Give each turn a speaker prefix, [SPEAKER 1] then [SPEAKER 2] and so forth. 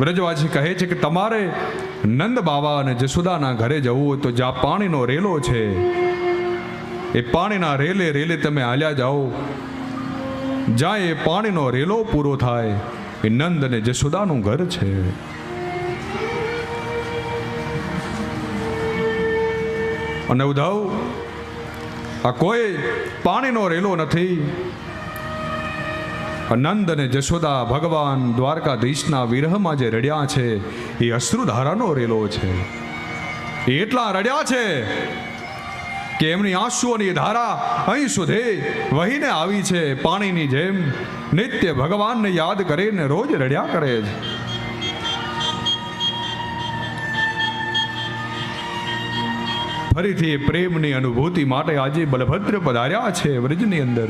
[SPEAKER 1] વ્રજવાસી કહે છે કે તમારે નંદ બાબા અને જસુદાના ઘરે જવું હોય તો જ્યાં પાણીનો રેલો છે, એ પાણીના રેલે રેલે તમે હાલ્યા જાઓ. જ્યાં એ પાણીનો રેલો પૂરો થાય, એ નંદ અને જસુદાનું ઘર છે. અને ઉધાવ આ કોઈ પાણીનો રેલો નથી નંદ અને જશોદા ભગવાન દ્વારકાધીશના વિરહમાં જે રડ્યા છે, એ અશ્રુધારાનો રેલો છે. એ એટલા રડ્યા છે કે એમની આંસુઓની ધારા અહીં સુધી વહીને આવી છે. પાણીની જેમ નિત્ય ભગવાનને યાદ કરીને રોજ રડ્યા કરે છે. ફરીથી પ્રેમની અનુભૂતિ માટે આજે બલભદ્ર પધાર્યા છે વ્રજની અંદર.